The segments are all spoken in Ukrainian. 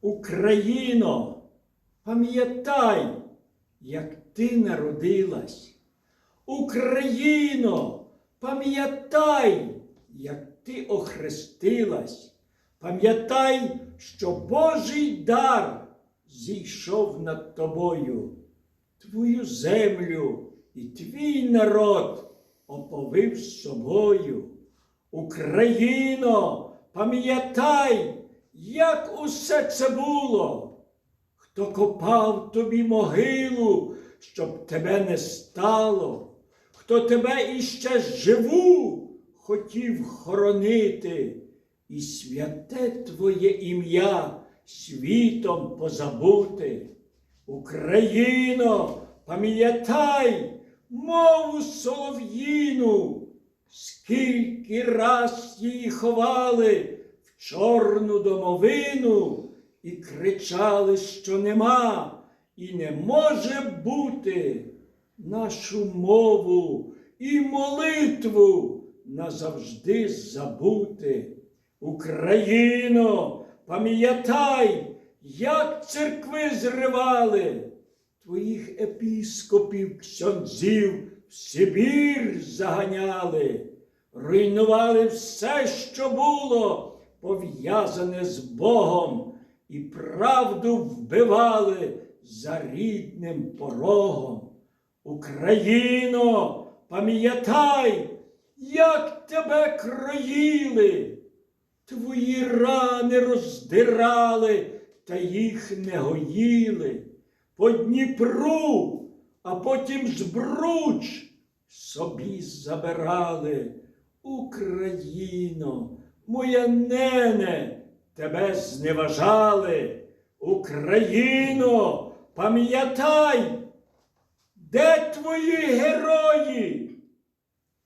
Україно, пам'ятай, як ти народилась. Україно, пам'ятай, як ти охрестилась. Пам'ятай, що Божий дар зійшов над тобою, твою землю і твій народ оповив з собою. Україно, пам'ятай, як усе це було, хто копав тобі могилу, щоб тебе не стало, хто тебе іще живу хотів хоронити, і святе твоє ім'я світом позабути. Україно, пам'ятай мову солов'їну, скільки раз її ховали чорну домовину і кричали, що нема і не може бути нашу мову і молитву назавжди забути. Україно, пам'ятай, як церкви зривали, твоїх епіскопів, ксьондзів в Сибір заганяли, руйнували все, що було пов'язане з Богом, і правду вбивали за рідним порогом. Україно, пам'ятай, як тебе кроїли, твої рани роздирали та їх не гоїли по Дніпру, а потім збруч собі забирали. Україно, моя нене, тебе зневажали. Україно, пам'ятай, де твої герої?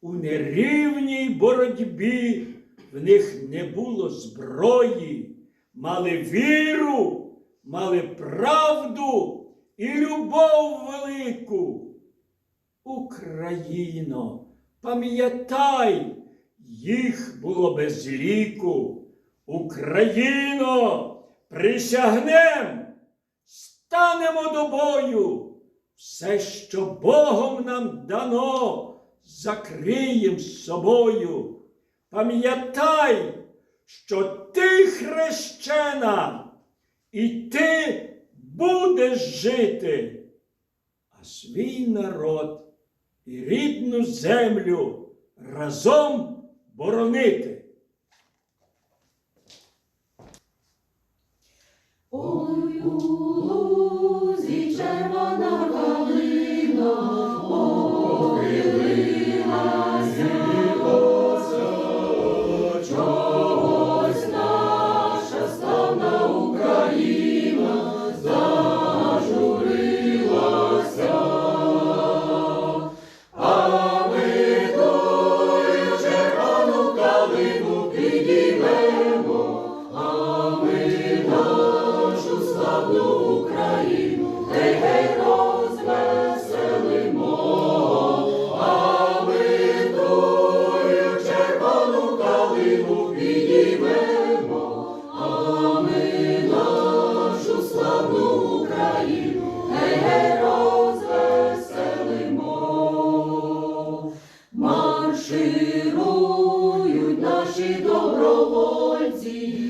У нерівній боротьбі в них не було зброї, мали віру, мали правду і любов велику. Україно, пам'ятай, їх було без ліку. Україно, присягнем, станемо до бою. Все, що Богом нам дано, закриєм собою. Пам'ятай, що ти хрещена, і ти будеш жити, а свій народ і рідну землю разом боронити. Ой, у лузі червона see